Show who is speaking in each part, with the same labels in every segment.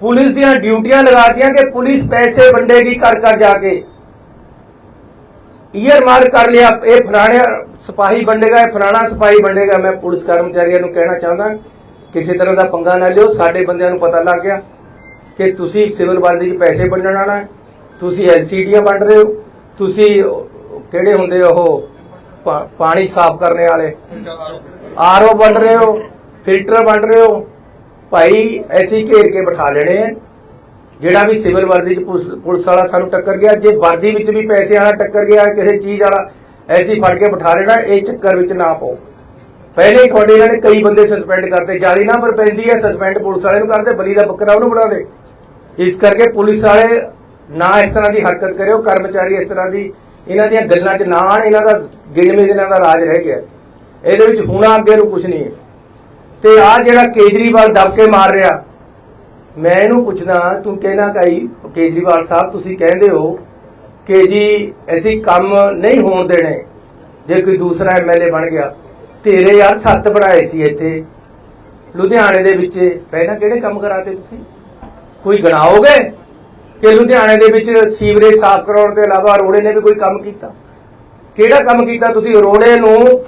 Speaker 1: Police ਦੀਆਂ ਡਿਊਟੀਆਂ ਲਗਾਤੀਆਂ ਕਿ ਪੁਲਿਸ ਪੈਸੇ ਵੰਡੇਗੀ ਘਰ ਘਰ ਜਾ ਕੇ। ਈਅਰ ਮਾਰ ਕਰ ਲਿਆ, ਇਹ ਫਲਾਣੇ ਸਿਪਾਹੀ ਵੰਡੇਗਾ ਇਹ ਫਲਾਣਾ ਸਿਪਾਹੀ ਵੰਡੇਗਾ ਮੈਂ ਪੁਲਿਸ ਕਰਮਚਾਰੀਆਂ ਨੂੰ ਕਹਿਣਾ ਚਾਹੁੰਦਾ, ਕਿਸੇ ਤਰ੍ਹਾਂ ਦਾ ਪੰਗਾ ਨਾ ਲਿਓ, ਸਾਡੇ ਬੰਦਿਆਂ ਨੂੰ ਪਤਾ ਲੱਗ ਗਿਆ ਕਿ ਤੁਸੀਂ ਸਿਵਲ ਬੰਦੀ 'ਚ ਪੈਸੇ ਵੰਡਣ ਆਣਾ ਹੈ। ਤੁਸੀਂ ਐਲਸੀਡੀਆਂ ਵੰਡ ਰਹੇ ਹੋ, ਤੁਸੀਂ ਕਿਹੜੇ ਹੁੰਦੇ ਉਹ ਪਾਣੀ ਸਾਫ਼ ਕਰਨ ਵਾਲੇ? ਆਰਓ ਵੰਡ ਰਹੇ ਹੋ, ਫਿਲਟਰ ਵੰਡ ਰਹੇ ਹੋ ਭਾਈ ਐਸੀ ਘੇਰ ਕੇ ਬਿਠਾ ਲੈਣੇ ਆ। ਜਿਹੜਾ ਵੀ ਸਿਵਲ ਵਰਦੀ ਚ ਪੁਲਿਸ- ਪੁਲਿਸ ਵਾਲਾ ਸਾਨੂੰ ਟੱਕਰ ਗਿਆ, ਜੇ ਵਰਦੀ ਵਿੱਚ ਵੀ ਪੈਸੇ ਵਾਲਾ ਟੱਕਰ ਗਿਆ, ਕਿਸੇ ਚੀਜ਼ ਵਾਲਾ ਐਸੀ ਫੜ ਕੇ ਬਿਠਾ ਲੈਣਾ, ਇਹ ਚੱਕਰ ਵਿੱਚ ਨਾ ਪਾਓ। ਪਹਿਲੇ ਹੀ ਤੁਹਾਡੇ ਇਹਨਾਂ ਨੇ ਕਈ ਬੰਦੇ ਸਸਪੈਂਡ ਕਰਤੇ ਜ਼ਿਆਦਾ ਪਰ ਪੈਂਦੀ ਹੈ ਸਸਪੈਂਡ ਪੁਲਿਸ ਵਾਲੇ ਨੂੰ ਕਰਦੇ, ਬਲੀ ਦਾ ਬੱਕਰਾ ਉਹਨੂੰ ਬਣਾ ਦੇ। ਇਸ ਕਰਕੇ ਪੁਲਿਸ ਵਾਲੇ ਨਾ ਇਸ ਤਰ੍ਹਾਂ ਦੀ ਹਰਕਤ ਕਰਿਓ, ਕਰਮਚਾਰੀ ਇਸ ਤਰ੍ਹਾਂ ਦੀ, ਇਹਨਾਂ ਦੀਆਂ ਗੱਲਾਂ 'ਚ ਨਾ ਆਣ ਇਹਨਾਂ ਦਾ ਗਿਣਵੇਂ ਦਿਨਾਂ ਦਾ ਰਾਜ ਰਹਿ ਗਿਆ। ਇਹਦੇ ਵਿੱਚ ਹੁਣਾ ਅੱਗੇ ਨੂੰ ਕੁਝ ਨਹੀਂ ਹੈ। ਤੇ ਆ ਜਿਹੜਾ ਕੇਜਰੀਵਾਲ ਦਬਕੇ ਮਾਰ ਰਿਹਾ, ਮੈਂ ਇਹਨੂੰ ਪੁੱਛਦਾ, ਤੂੰ ਕਹਿਣਾ ਕਾਈ, ਕੇਜਰੀਵਾਲ ਸਾਹਿਬ, ਤੁਸੀਂ ਕਹਿੰਦੇ ਹੋ ਕਿ ਜੀ ਅਸੀਂ ਕੰਮ ਨਹੀਂ ਹੋਣ ਦੇਣੇ, ਜੇ ਕੋਈ ਦੂਸਰਾ ਐਮਐਲਏ ਬਣ ਗਿਆ। ਤੇਰੇ ਯਾਰ ਸੱਤ ਬਣਾਏ ਸੀ ਇੱਥੇ, ਲੁਧਿਆਣੇ ਦੇ ਵਿੱਚ, ਪਹਿਲਾਂ ਕਿਹੜੇ ਕੰਮ ਕਰਾਤੇ ਤੁਸੀਂ? ਕੋਈ ਗਣਾਓਗੇ ਕਿ ਲੁਧਿਆਣੇ ਦੇ ਵਿੱਚ ਸੀਵਰੇਜ ਸਾਫ਼ ਕਰਾਉਣ ਦੇ ਇਲਾਵਾ ਰੋੜੇ ਨੇ ਵੀ ਕੋਈ ਕੰਮ ਕੀਤਾ? ਕਿਹੜਾ ਕੰਮ ਕੀਤਾ ਤੁਸੀਂ? ਰੋੜੇ ਨੂੰ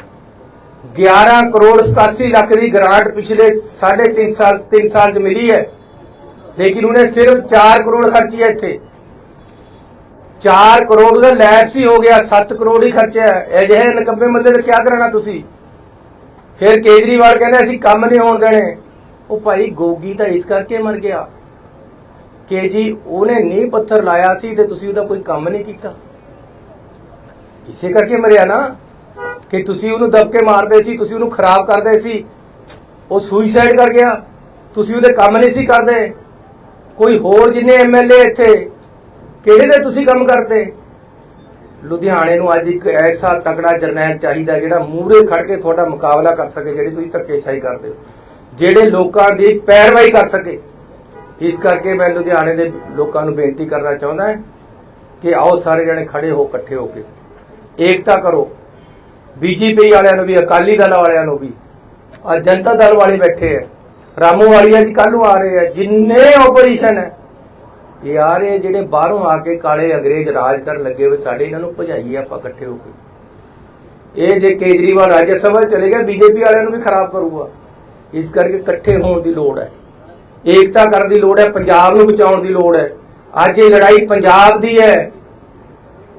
Speaker 1: 11 ਕਰੋੜ 87 ਲੱਖ ਦੀ ਗ੍ਰਾਂਟ ਪਿਛਲੇ 3.5 ਸਾਲ 3 ਸਾਲ ਚ ਮਿਲੀ ਹੈ। ਲੇਕਿਨ ਉਹਨੇ ਸਿਰਫ 4 ਕਰੋੜ ਖਰਚੀ ਹੈ ਇੱਥੇ। 4 ਕਰੋੜ ਦਾ ਲੈਪਸ ਹੀ ਹੋ ਗਿਆ 7 ਕਰੋੜ ਹੀ ਖਰਚਿਆ ਹੈ। ਅਜਿਹੇ ਨਕੰਮੇ ਬੰਦੇ ਨੇ ਕੀ ਕਰਨਾ ਤੁਸੀਂ? ਫਿਰ ਕੇਜਰੀਵਾਲ ਕਹਿੰਦੇ ਅਸੀਂ ਕੰਮ ਨਹੀਂ ਹੋਣ ਦੇਣੇ। ਉਹ ਭਾਈ ਗੋਗੀ ਤਾਂ ਇਸ ਕਰਕੇ ਮਰ ਗਿਆ। ਕਿ ਜੀ ਉਹਨੇ ਨੀਂਹ ਪੱਥਰ ਲਾਇਆ ਸੀ ਤੇ ਤੁਸੀਂ ਉਹਦਾ ਕੋਈ ਕੰਮ ਨਹੀਂ ਕੀਤਾ। ਇਸੇ ਕਰਕੇ ਮਰਿਆ ਨਾ। ਕਿ ਤੁਸੀਂ ਉਹਨੂੰ ਦਬਕੇ ਮਾਰਦੇ ਸੀ, ਤੁਸੀਂ ਉਹਨੂੰ ਖਰਾਬ ਕਰਦੇ ਸੀ, ਉਹ ਸੁਈਸਾਈਡ ਕਰ ਗਿਆ, ਤੁਸੀਂ ਉਹਦੇ ਕੰਮ ਨਹੀਂ ਸੀ ਕਰਦੇ। ਕੋਈ ਹੋਰ ਜਿੰਨੇ ਐਮਐਲਏ ਇੱਥੇ, ਕਿਹੜੇ ਦੇ ਤੁਸੀਂ ਕੰਮ ਕਰਦੇ? ਲੁਧਿਆਣੇ ਨੂੰ ਅੱਜ ਇੱਕ ਐਸਾ ਤਕੜਾ ਜਰਨੈਲ ਚਾਹੀਦਾ ਜਿਹੜਾ ਮੂਹਰੇ ਖੜ ਕੇ ਤੁਹਾਡਾ ਮੁਕਾਬਲਾ ਕਰ ਸਕੇ, ਜਿਹੜੀ ਤੁਸੀਂ ਧੱਕੇਸ਼ਾਹੀ ਕਰਦੇ ਹੋ। ਜਿਹੜੇ ਲੋਕਾਂ ਦੀ ਪੈਰਵਾਈ ਕਰ ਸਕੇ। ਇਸ ਕਰਕੇ ਮੈਂ ਲੁਧਿਆਣੇ ਦੇ ਲੋਕਾਂ ਨੂੰ ਬੇਨਤੀ ਕਰਨਾ ਚਾਹੁੰਦਾ ਹਾਂ ਕਿ ਆਓ ਸਾਰੇ ਜਣੇ ਖੜੇ ਹੋ, ਇਕੱਠੇ ਹੋ ਕੇ। ਏਕਤਾ ਕਰੋ। ਬੀਜੇਪੀ ਵਾਲਿਆਂ ਨੂੰ ਵੀ, ਅਕਾਲੀ ਦਲ ਵਾਲਿਆਂ ਨੂੰ ਵੀ। ਆ ਜਨਤਾ ਦਲ ਵਾਲੇ ਬੈਠੇ ਆ। ਰਾਮੂ ਵਾਲੀਆ ਜੀ ਕੱਲ ਨੂੰ ਆ ਰਹੇ ਆ। ਜਿੰਨੇ ਆਪੋਜੀਸ਼ਨ ਹੈ। ਇਹ ਆ ਰਹੇ ਜਿਹੜੇ ਬਾਹਰੋਂ ਆ ਕੇ ਕਾਲੇ ਅੰਗਰੇਜ਼ ਰਾਜ ਕਰਨ ਲੱਗੇ ਹੋਏ, ਸਾਡੇ ਇਹਨਾਂ ਨੂੰ ਭਜਾਈਏ ਆਪਾਂ ਇਕੱਠੇ ਹੋ ਕੇ। ਇਹ ਜੇ ਕੇਜਰੀਵਾਲ ਰਾਜ ਸਭਾ ਚਲੇ ਗਿਆ, ਬੀਜੇਪੀ ਵਾਲਿਆਂ ਨੂੰ ਵੀ ਖਰਾਬ ਕਰੂਗਾ। ਇਸ ਕਰਕੇ ਇਕੱਠੇ ਹੋਣ ਦੀ ਲੋੜ ਹੈ। ਏਕਤਾ ਕਰਨ ਦੀ ਲੋੜ ਹੈ, ਪੰਜਾਬ ਨੂੰ ਬਚਾਉਣ ਦੀ ਲੋੜ ਹੈ। ਅੱਜ ਇਹ ਲੜਾਈ ਪੰਜਾਬ ਦੀ ਹੈ।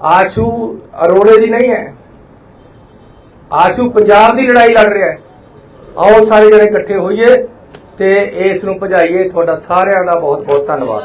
Speaker 1: ਆਸ਼ੂ ਅਰੋੜੇ ਦੀ ਨਹੀਂ ਹੈ। ਆਸ਼ੂ ਪੰਜਾਬ ਦੀ ਲੜਾਈ ਲੜ ਰਿਹਾ ਹੈ। ਆਓ ਸਾਰੇ ਜਣੇ ਇਕੱਠੇ ਹੋਈਏ ਤੇ ਇਸ ਨੂੰ ਭਜਾਈਏ। ਤੁਹਾਡਾ ਸਾਰਿਆਂ ਦਾ ਬਹੁਤ ਬਹੁਤ ਧੰਨਵਾਦ।